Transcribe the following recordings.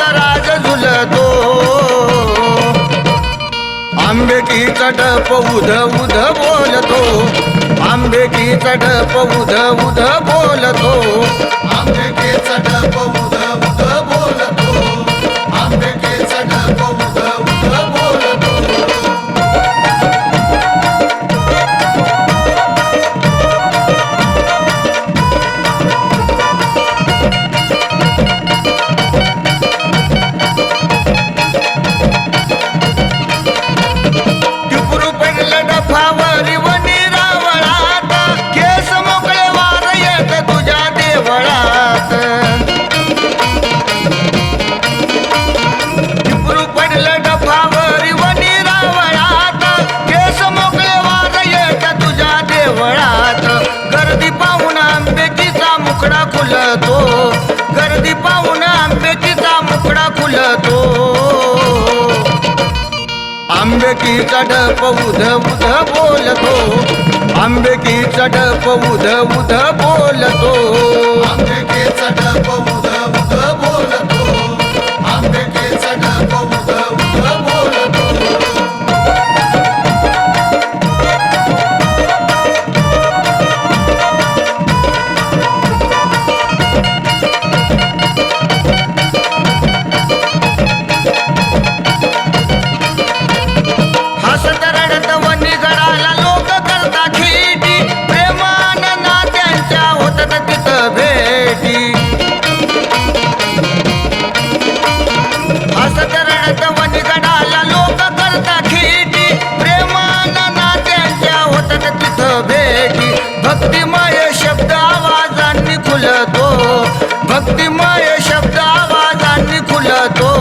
राज झुलतो. आंबेकी चढप उध उध बोलतो. आंबेकी चढप उध उध बोलतो. आंबेकी चढप उध मुखडा खुलतो आंबेकी चढप उध उध बोलतो। आंबेकी चढप उध उध बोलतो। आंबेकी होतात भेटी लोक करता खिटी. प्रेमान नात्यांच्या होतात तिथं भेटी. भक्तिमय शब्द आवाजांनी खुलतो. भक्तिमय शब्द आवाजांनी खुलतो.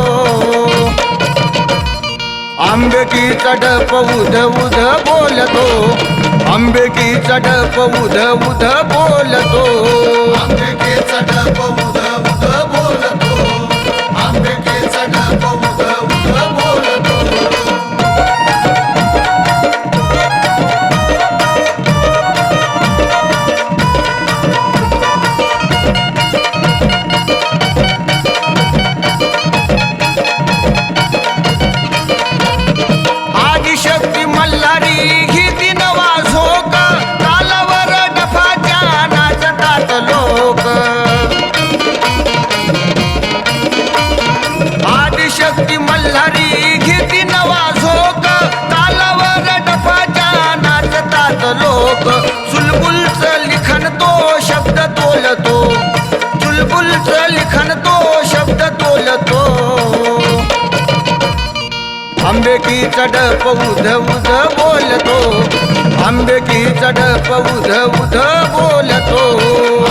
आंबेकी चढप उध उध बोलतो. आंबेकी चढप उध उध बोल चुलबुलचं लिखन तो शब्द तोलतो. चुलबुलचं लिखन तो शब्द तोलतो. आंबेकी चढप उध उध बोलतो. आंबेकी चढप उध उध बोलतो.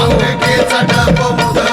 आंबेकी चढप उध